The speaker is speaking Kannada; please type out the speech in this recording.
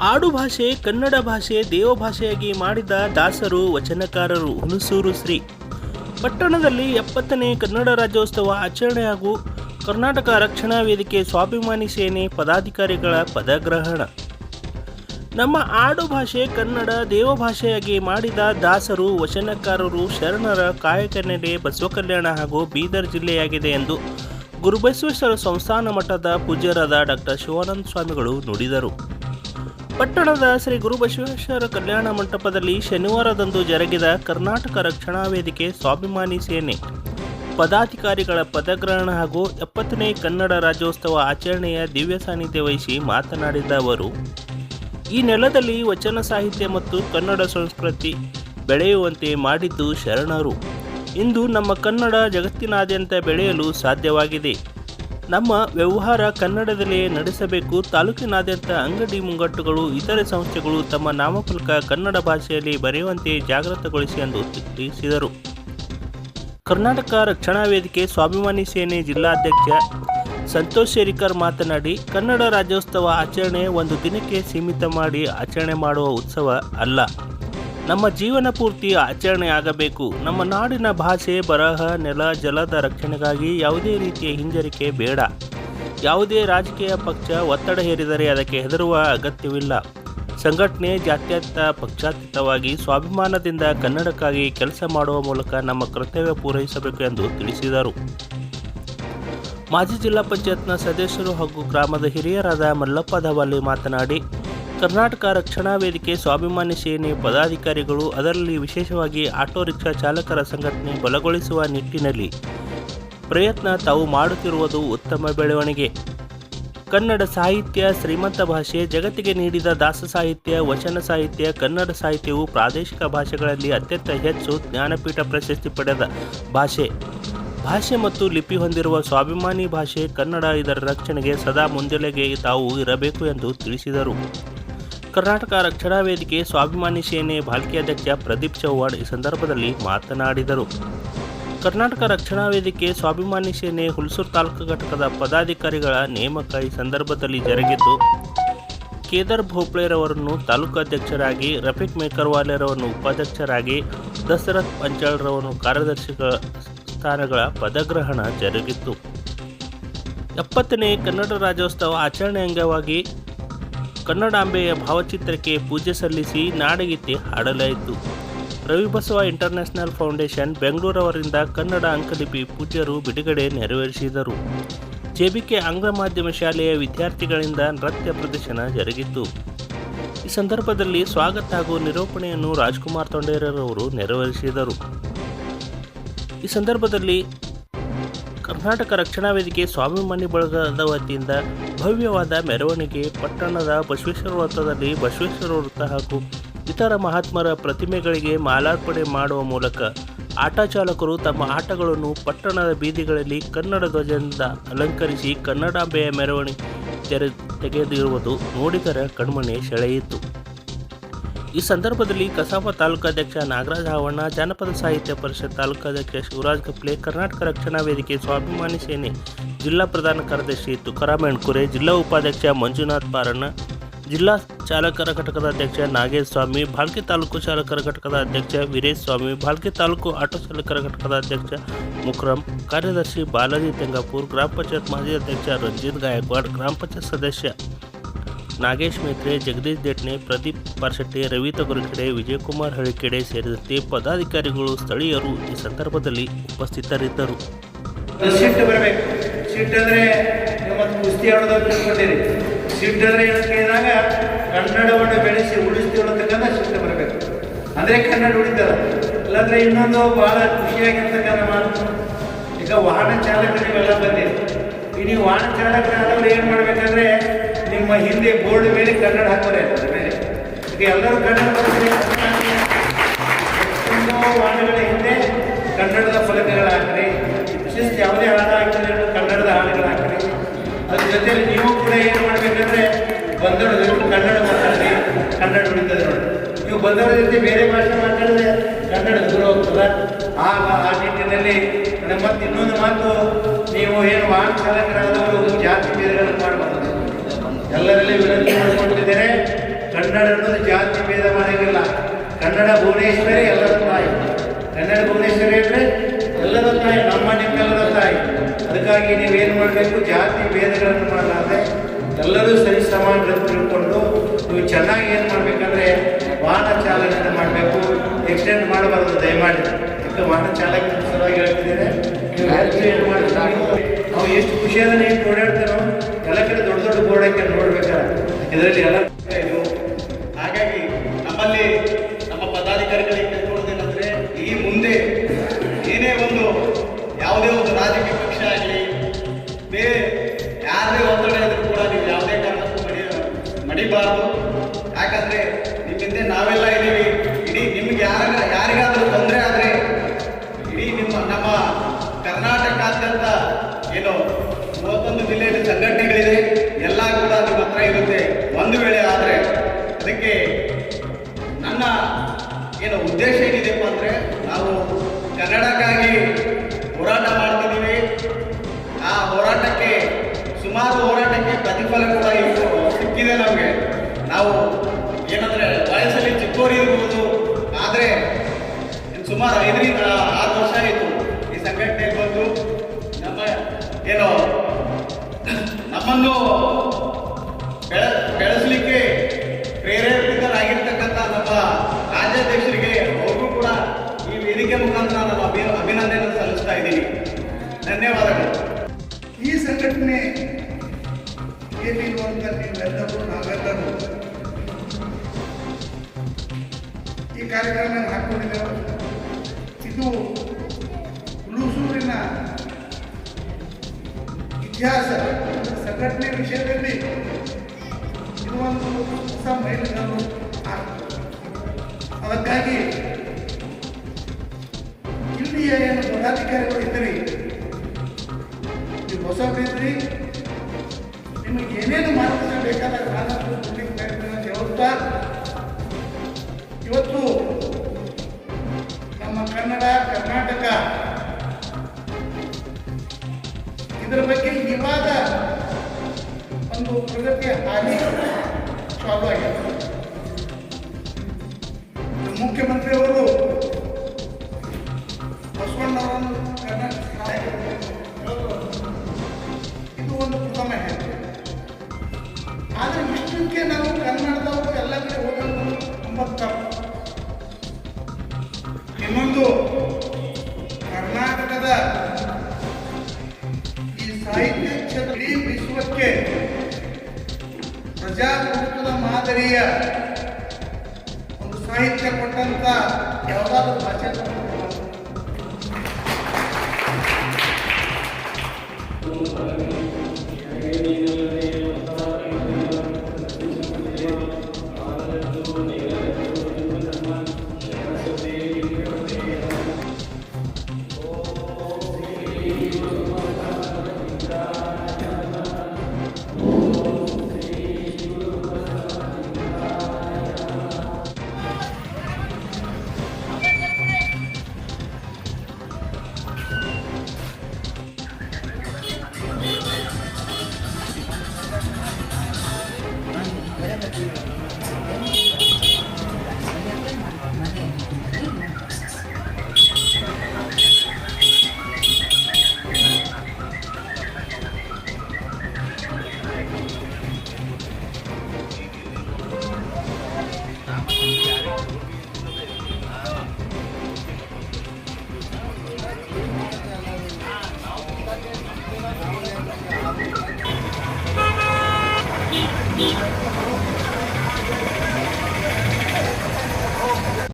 ಆಡುಭಾಷೆ ಕನ್ನಡ ಭಾಷೆ ದೇವಭಾಷೆಯಾಗಿ ಮಾಡಿದ ದಾಸರು, ವಚನಕಾರರು, ಹುಣಸೂರು ಶ್ರೀ. ಪಟ್ಟಣದಲ್ಲಿ ಎಪ್ಪತ್ತನೇ ಕನ್ನಡ ರಾಜ್ಯೋತ್ಸವ ಆಚರಣೆ ಹಾಗೂ ಕರ್ನಾಟಕ ರಕ್ಷಣಾ ವೇದಿಕೆ ಸ್ವಾಭಿಮಾನಿ ಸೇನೆ ಪದಾಧಿಕಾರಿಗಳ ಪದಗ್ರಹಣ. ನಮ್ಮ ಆಡು ಭಾಷೆ, ಕನ್ನಡ ದೇವಭಾಷೆಯಾಗಿ ಮಾಡಿದ ದಾಸರು, ವಚನಕಾರರು ಶರಣರ ಕಾಯಕನೆಡೆ ಬಸವ ಕಲ್ಯಾಣ ಹಾಗೂ ಬೀದರ್ ಜಿಲ್ಲೆಯಾಗಿದೆ ಎಂದು ಗುರುಬಸವೇಶ್ವರ ಸಂಸ್ಥಾನ ಮಠದ ಪೂಜ್ಯರಾದ ಡಾಕ್ಟರ್ ಶಿವಾನಂದ ಸ್ವಾಮಿಗಳು ನುಡಿದರು. ಪಟ್ಟಣದ ಶ್ರೀ ಗುರುಬಸವೇಶ್ವರ ಕಲ್ಯಾಣ ಮಂಟಪದಲ್ಲಿ ಶನಿವಾರದಂದು ಜರುಗಿದ ಕರ್ನಾಟಕ ರಕ್ಷಣಾ ವೇದಿಕೆ ಸ್ವಾಭಿಮಾನಿ ಸೇನೆ. ಪದಾಧಿಕಾರಿಗಳ ಪದಗ್ರಹಣ ಹಾಗೂ ಎಪ್ಪತ್ತನೇ ಕನ್ನಡ ರಾಜ್ಯೋತ್ಸವ ಆಚರಣೆಯ ದಿವ್ಯ ಸಾನ್ನಿಧ್ಯ ವಹಿಸಿ ಮಾತನಾಡಿದ ಅವರು, ಈ ನೆಲದಲ್ಲಿ ವಚನ ಸಾಹಿತ್ಯ ಮತ್ತು ಕನ್ನಡ ಸಂಸ್ಕೃತಿ ಬೆಳೆಯುವಂತೆ ಮಾಡಿದ್ದು ಶರಣರು. ಇಂದು ನಮ್ಮ ಕನ್ನಡ ಜಗತ್ತಿನಾದ್ಯಂತ ಬೆಳೆಯಲು ಸಾಧ್ಯವಾಗಿದೆ. ನಮ್ಮ ವ್ಯವಹಾರ ಕನ್ನಡದಲ್ಲೇ ನಡೆಸಬೇಕು. ತಾಲೂಕಿನಾದ್ಯಂತ ಅಂಗಡಿ ಮುಂಗಟ್ಟುಗಳು, ಇತರೆ ಸಂಸ್ಥೆಗಳು ತಮ್ಮ ನಾಮಫಲಕ ಕನ್ನಡ ಭಾಷೆಯಲ್ಲಿ ಬರೆಯುವಂತೆ ಜಾಗೃತಗೊಳಿಸಿ ಎಂದು ತಿಳಿಸಿದರು. ಕರ್ನಾಟಕ ರಕ್ಷಣಾ ವೇದಿಕೆ ಸ್ವಾಭಿಮಾನಿ ಸೇನೆ ಜಿಲ್ಲಾಧ್ಯಕ್ಷ ಸಂತೋಷ್ ಶೇರಿಕರ್ ಮಾತನಾಡಿ, ಕನ್ನಡ ರಾಜ್ಯೋತ್ಸವ ಆಚರಣೆ ಒಂದು ದಿನಕ್ಕೆ ಸೀಮಿತ ಮಾಡಿ ಆಚರಣೆ ಮಾಡುವ ಉತ್ಸವ ಅಲ್ಲ. ನಮ್ಮ ಜೀವನ ಪೂರ್ತಿ ಆಚರಣೆ ಆಗಬೇಕು ನಮ್ಮ ನಾಡಿನ ಭಾಷೆ, ಬರಹ, ನೆಲ, ಜಲದ ರಕ್ಷಣೆಗಾಗಿ ಯಾವುದೇ ರೀತಿಯ ಹಿಂಜರಿಕೆ ಬೇಡ. ಯಾವುದೇ ರಾಜಕೀಯ ಪಕ್ಷ ಒತ್ತಡ ಹೇರಿದರೆ ಅದಕ್ಕೆ ಹೆದರುವ ಅಗತ್ಯವಿಲ್ಲ. ಸಂಘಟನೆ ಜಾತ್ಯತೀತ ಪಕ್ಷಾತೀತವಾಗಿ ಸ್ವಾಭಿಮಾನದಿಂದ ಕನ್ನಡಕ್ಕಾಗಿ ಕೆಲಸ ಮಾಡುವ ಮೂಲಕ ನಮ್ಮ ಕರ್ತವ್ಯ ಪೂರೈಸಬೇಕು ಎಂದು ತಿಳಿಸಿದರು. ಮಾಜಿ ಜಿಲ್ಲಾ ಪಂಚಾಯತ್ನ ಸದಸ್ಯರು ಹಾಗೂ ಗ್ರಾಮದ ಹಿರಿಯರಾದ ಮಲ್ಲಪ್ಪ ಧವಾಲಿ ಮಾತನಾಡಿ ಕರ್ನಾಟಕ ರಕ್ಷಣಾ ವೇದಿಕೆ ಸ್ವಾಭಿಮಾನಿ ಸೇನೆ ಪದಾಧಿಕಾರಿಗಳು ಅದರಲ್ಲಿ ವಿಶೇಷವಾಗಿ ಆಟೋ ರಿಕ್ಷಾ ಚಾಲಕರ ಸಂಘಟನೆ ಬಲಗೊಳಿಸುವ ನಿಟ್ಟಿನಲ್ಲಿ ಪ್ರಯತ್ನ ತಾವು ಮಾಡುತ್ತಿರುವುದು ಉತ್ತಮ ಬೆಳವಣಿಗೆ. ಕನ್ನಡ ಸಾಹಿತ್ಯ ಶ್ರೀಮಂತ ಭಾಷೆ, ಜಗತ್ತಿಗೆ ನೀಡಿದ ದಾಸ ಸಾಹಿತ್ಯ, ವಚನ ಸಾಹಿತ್ಯ, ಕನ್ನಡ ಸಾಹಿತ್ಯವು ಪ್ರಾದೇಶಿಕ ಭಾಷೆಗಳಲ್ಲಿ ಅತ್ಯಂತ ಹೆಚ್ಚು ಜ್ಞಾನಪೀಠ ಪ್ರಶಸ್ತಿ ಪಡೆದ ಭಾಷೆ. ಭಾಷೆ ಮತ್ತು ಲಿಪಿ ಹೊಂದಿರುವ ಸ್ವಾಭಿಮಾನಿ ಭಾಷೆ ಕನ್ನಡ ಇದರ ರಕ್ಷಣೆಗೆ ಸದಾ ಮುಂದೆಲೆಗೆ ತಾವು ಇರಬೇಕು ಎಂದು ತಿಳಿಸಿದರು. ಕರ್ನಾಟಕ ರಕ್ಷಣಾ ವೇದಿಕೆ ಸ್ವಾಭಿಮಾನಿ ಸೇನೆ ಬಾಲ್ಕಿ ಅಧ್ಯಕ್ಷ ಪ್ರದೀಪ್ ಚೌಹಾಣ್ ಈ ಸಂದರ್ಭದಲ್ಲಿ ಮಾತನಾಡಿದರು. ಕರ್ನಾಟಕ ರಕ್ಷಣಾ ವೇದಿಕೆ ಸ್ವಾಭಿಮಾನಿ ಸೇನೆ ಹುಲ್ಸೂರು ತಾಲೂಕು ಘಟಕದ ಪದಾಧಿಕಾರಿಗಳ ನೇಮಕ ಈ ಸಂದರ್ಭದಲ್ಲಿ ಜರುಗಿದ್ದು, ಕೇದಾರ್ ಭೋಪ್ಳೆರವರನ್ನು ತಾಲೂಕು ಅಧ್ಯಕ್ಷರಾಗಿ, ರಫೀಕ್ ಮೇಕರ್ವಾಲೆರವರನ್ನು ಉಪಾಧ್ಯಕ್ಷರಾಗಿ ದಶರಥ್ ಪಂಚಾಳ್ರವರನ್ನು ಕಾರ್ಯದರ್ಶಿಗಳ ಸ್ಥಾನಗಳ ಪದಗ್ರಹಣ ಜರುಗಿತ್ತು. ಎಪ್ಪತ್ತನೇ ಕನ್ನಡ ರಾಜ್ಯೋತ್ಸವ ಆಚರಣೆ ಅಂಗವಾಗಿ ಕನ್ನಡಾಂಬೆಯ ಭಾವಚಿತ್ರಕ್ಕೆ ಪೂಜೆ ಸಲ್ಲಿಸಿ ನಾಡಗೀತೆ ಹಾಡಲಾಯಿತು. ರವಿಬಸವ ಇಂಟರ್ನ್ಯಾಷನಲ್ ಫೌಂಡೇಶನ್ ಬೆಂಗಳೂರವರಿಂದ ಕನ್ನಡ ಅಂಕಲಿಪಿ ಪೂಜ್ಯರು ಬಿಡುಗಡೆ ನೆರವೇರಿಸಿದರು. ಜೆಬಿಕೆ ಆಂಗ್ಲ ಮಾಧ್ಯಮ ಶಾಲೆಯ ವಿದ್ಯಾರ್ಥಿಗಳಿಂದ ನೃತ್ಯ ಪ್ರದರ್ಶನ ಜರುಗಿತು. ಈ ಸಂದರ್ಭದಲ್ಲಿ ಸ್ವಾಗತ ಹಾಗೂ ನಿರೂಪಣೆಯನ್ನು ರಾಜ್ಕುಮಾರ್ ತೊಂಡೇರರವರು ನೆರವೇರಿಸಿದರು. ಈ ಸಂದರ್ಭದಲ್ಲಿ ಕರ್ನಾಟಕ ರಕ್ಷಣಾ ವೇದಿಕೆ ಸ್ವಾಭಿಮಾನಿ ಬಳಗದ ವತಿಯಿಂದ ಭವ್ಯವಾದ ಮೆರವಣಿಗೆ, ಪಟ್ಟಣದ ಬಸವೇಶ್ವರ ವೃತ್ತದಲ್ಲಿ ಬಸವೇಶ್ವರ ವೃತ್ತ ಹಾಗೂ ಇತರ ಮಹಾತ್ಮರ ಪ್ರತಿಮೆಗಳಿಗೆ ಮಾಲಾರ್ಪಣೆ ಮಾಡುವ ಮೂಲಕ ಆಟ ಚಾಲಕರು ತಮ್ಮ ಆಟಗಳನ್ನು ಪಟ್ಟಣದ ಬೀದಿಗಳಲ್ಲಿ ಕನ್ನಡ ಧ್ವಜದಿಂದ ಅಲಂಕರಿಸಿ ಕನ್ನಡಾಂಬೆಯ ಮೆರವಣಿಗೆ ತೆರೆ ತೆಗೆದಿರುವುದು ನೋಡಿದರೆ ಕಣ್ಮನೆ ಸೆಳೆಯಿತು. ಈ ಸಂದರ್ಭದಲ್ಲಿ ಕಸಾಪ ತಾಲೂಕಾಧ್ಯಕ್ಷ ನಾಗರಾಜ ಹಾವಣ್ಣ ಜಾನಪದ ಸಾಹಿತ್ಯ ಪರಿಷತ್ ತಾಲೂಕಾಧ್ಯಕ್ಷ ಶಿವರಾಜ್ ಕಪ್ಲೆ ಕರ್ನಾಟಕ ರಕ್ಷಣಾ ವೇದಿಕೆ ಸ್ವಾಭಿಮಾನಿ ಸೇನೆ, ಜಿಲ್ಲಾ ಪ್ರಧಾನ ಕಾರ್ಯದರ್ಶಿ ತುಕಾರಾಮ್ ಎಣ್ಕುರೆ ಜಿಲ್ಲಾ ಉಪಾಧ್ಯಕ್ಷ ಮಂಜುನಾಥ್ ಪಾರಣ್ಣ ಜಿಲ್ಲಾ ಚಾಲಕರ ಘಟಕದ ಅಧ್ಯಕ್ಷ ನಾಗೇಶ್ ಸ್ವಾಮಿ ಭಾಲ್ಕಿ ತಾಲೂಕು ಚಾಲಕರ ಘಟಕದ ಅಧ್ಯಕ್ಷ ವೀರೇಶ್ ಸ್ವಾಮಿ ಭಾಲ್ಕೆ ತಾಲೂಕು ಆಟೋ ಚಾಲಕರ ಘಟಕದ ಅಧ್ಯಕ್ಷ ಮುಕ್ರಮ್ ಕಾರ್ಯದರ್ಶಿ ಬಾಲಾಜಿ ತೆಂಗಾಪುರ್, ಗ್ರಾಮ ಪಂಚಾಯತ್ ಮಾಜಿ ಅಧ್ಯಕ್ಷ ರಂಜಿತ್ ಗಾಯಕ್ವಾಡ್, ಗ್ರಾಮ ಪಂಚಾಯತ್ ಸದಸ್ಯ ನಾಗೇಶ್ ಮೇತ್ರೆ, ಜಗದೀಶ್ ದೇಟ್ನೆ, ಪ್ರದೀಪ್ ಪಾರ್ಶೆಟ್ಟಿ ರವಿ ತೊಗರಿಕೆಡೆ ವಿಜಯಕುಮಾರ್ ಹಳಿಕೆಡೆ ಸೇರಿದಂತೆ ಪದಾಧಿಕಾರಿಗಳು ಸ್ಥಳೀಯರು ಈ ಸಂದರ್ಭದಲ್ಲಿ ಉಪಸ್ಥಿತರಿದ್ದರು. ಬರಬೇಕು. ಅಂದ್ರೆ ಕನ್ನಡವನ್ನು ಬೆಳೆಸಿ ಉಳಿಸ್ತೀವಿ ಅನ್ನತಕ್ಕಂಥ ಬರಬೇಕು. ಅಂದ್ರೆ ಕನ್ನಡ ಉಳಿತದ. ಇಲ್ಲಾಂದರೆ ಇನ್ನೊಂದು ಭಾಳ ಖುಷಿಯಾಗಿರ್ತಕ್ಕಂಥ ಮಾತು. ಈಗ ವಾಹನ ಚಾಲಕರಿಗೆಲ್ಲ ಬಂದಿದೆ. ಈ ವಾಹನ ಚಾಲಕರಾದವ್ರು ಏನು ಮಾಡ್ಬೇಕಂದ್ರೆ ನಿಮ್ಮ ಹಿಂದೆ ಬೋರ್ಡ್ ಮೇಲೆ ಕನ್ನಡ ಹಾಕೋರೆ ಅದ್ರ ಮೇಲೆ. ಎಲ್ಲರೂ ಕನ್ನಡ ಹಾಡುಗಳ ಹಿಂದೆ ಕನ್ನಡದ ಫಲಕಗಳು ಹಾಕ್ರಿ ವಿಶೇಷ ಯಾವುದೇ ಹಾಡ ಹಾಕಿದ್ರೆ ಕನ್ನಡದ ಹಾಡುಗಳು ಹಾಕ್ರಿ ಅದ್ರ ಜೊತೆಯಲ್ಲಿ ನೀವು ಕೂಡ ಏನು ಮಾಡಬೇಕಂದ್ರೆ ಬಂದವರ ಜೊತೆ ಕನ್ನಡ ಮಾತಾಡಿ ಕನ್ನಡ ಉಳಿತದೆ ನೀವು ಬಂದವರ ಜೊತೆ ಬೇರೆ ಭಾಷೆ ಮಾತಾಡಿದ್ರೆ ಕನ್ನಡ ದೂರ ಹೋಗ್ತದ? ಆ ಆ ನಿಟ್ಟಿನಲ್ಲಿ ಮತ್ತೆ ಇನ್ನೊಂದು ಮಾತು, ನೀವು ಏನು ವಾಹನ ಚಾಲಕರಾದವರು, ಜಾತಿ ಭೇದಗಳನ್ನು ಮಾಡಬಾರದು ಎಲ್ಲರಲ್ಲಿ ವಿನಂತಿ ಮಾಡಿಕೊಂಡಿದ್ದೇನೆ ಭುವನೇಶ್ವರಿ ಎಲ್ಲರ ತಾಯಿ ಕನ್ನಡ ಭುವನೇಶ್ವರಿ ಅಂದರೆ ಎಲ್ಲರ ತಾಯಿ ನಮ್ಮ ನಿಮ್ಮೆಲ್ಲರ ತಾಯಿ ಅದಕ್ಕಾಗಿ ನೀವೇನು ಮಾಡಬೇಕು? ಜಾತಿ ಭೇದಗಳನ್ನು ಮಾಡಲಾರ್ದೆ ಎಲ್ಲರೂ ಸರಿ ಸಮಾನರಂತ ತಿಳ್ಕೊಂಡು ನೀವು ಚೆನ್ನಾಗಿ ಏನು ಮಾಡಬೇಕಂದ್ರೆ ವಾಹನ ಚಾಲನೆ ಮಾಡಬೇಕು. ಎಕ್ಸಿಡೆಂಟ್ ಮಾಡಬಾರ್ದು ದಯಮಾಡಿ. ಯಾಕೆ ವಾಹನ ಚಾಲಕ ಸಲುವಾಗಿ ಹೇಳ್ತಿದ್ದೇನೆ? ನೀವು ಏನು ಮಾಡಿ ನಾವು ಎಷ್ಟು ಖುಷಿಯಾದ ನೀವು ಓಡಾಡ್ತೀರೋ, ಎಲ್ಲ ಕಡೆ ದೊಡ್ಡ ದೊಡ್ಡ ಬೋರ್ಡ್ ಹಾಕಿ ನೋಡ್ಬೇಕಾರೆ ಇದರಲ್ಲಿ ಎಲ್ಲ ಇದು. ಹಾಗಾಗಿ ನಮ್ಮಲ್ಲಿ ನಮ್ಮ ಪದಾಧಿಕಾರಿಗಳಿಗೆ ಕೇಳ್ಕೊಳ್ಳೋದೇನೆಂದ್ರೆ ಈ ಮುಂದೆ ಏನೇ ಒಂದು ಯಾವುದೇ ಒಂದು ರಾಜಕೀಯ ಹೋರಾಟಕ್ಕೆ, ಸುಮಾರು ಹೋರಾಟಕ್ಕೆ ಪ್ರತಿಫಲ ಕೂಡ ಇವರು ಸಿಕ್ಕಿದೆ ನಮಗೆ. ನಾವು ಏನಂದ್ರೆ, ವಯಸ್ಸಲ್ಲಿ ಚಿಕ್ಕವರು ಇರ್ಬೋದು, ಆದರೆ ಸುಮಾರು ಐದರಿಂದ ಆರು ವರ್ಷ ಆಯಿತು ಈ ಸಂಘಟನೆ ಬಂದು. ನಮ್ಮ ಏನು, ನಮ್ಮನ್ನು ಬೆಳ, ಬೆಳೆಸಲಿಕ್ಕೆ ಪ್ರೇರೇಪಿತರಾಗಿರ್ತಕ್ಕಂಥ ನಮ್ಮ ರಾಜ್ಯಾಧ್ಯಕ್ಷರಿಗೆ ಅವರು ಕೂಡ ಈ ವೇದಿಕೆ ಮುಖಾಂತರ ನಾನು ಅಭಿ ಅಭಿನಂದನೆ ಸಲ್ಲಿಸ್ತಾ ಇದ್ದೀನಿ. ಧನ್ಯವಾದಗಳು. ಈ ಏನಿಲ್ಲ ಅಂತ ನೀವೆಲ್ಲರೂ ನಾವೆಲ್ಲರೂ ಈ ಕಾರ್ಯಕ್ರಮ ಹಾಕೊಂಡಿದ್ದೇವೆ. ಇದು ಹುಲೂಸೂರಿನ ಇತಿಹಾಸ, ಸಂಘಟನೆ ವಿಷಯದಲ್ಲಿ ಇದು ಒಂದು ಹೊಸ ಮೈಲಿಗಲ್ಲು ಅದಕ್ಕಾಗಿ ಇಲ್ಲಿಯ ಏನು ಪದಾಧಿಕಾರಿಗಳು ಇದ್ದರೆ ಬೇಕ್ರಿ ನಿಮಗೆ ಏನೇನು ಮಾರ್ಗದರ್ಶನ ಬೇಕಾದಾಗ ನಾನು ಇವತ್ತು ನಮ್ಮ ಕನ್ನಡ, ಕರ್ನಾಟಕ ಇದರ ಬಗ್ಗೆ ಇವಾಗ ಒಂದು ಪ್ರಗತಿಯ ಹಾನಿ ಚಾಲು ಆಗಿದೆ. ಮುಖ್ಯಮಂತ್ರಿಯವರು ಕ್ಷೇತ್ರದ ಈ ಸಾಹಿತ್ಯ ಕ್ಷೇತ್ರ ಇಡೀ ವಿಶ್ವಕ್ಕೆ ಪ್ರಜಾಪ್ರಭುತ್ವದ ಮಾದರಿಯ ಒಂದು ಸಾಹಿತ್ಯ ಕೊಟ್ಟಂತ ಯಾವುದಾದ್ರೂ ಭಾಷೆ Thank.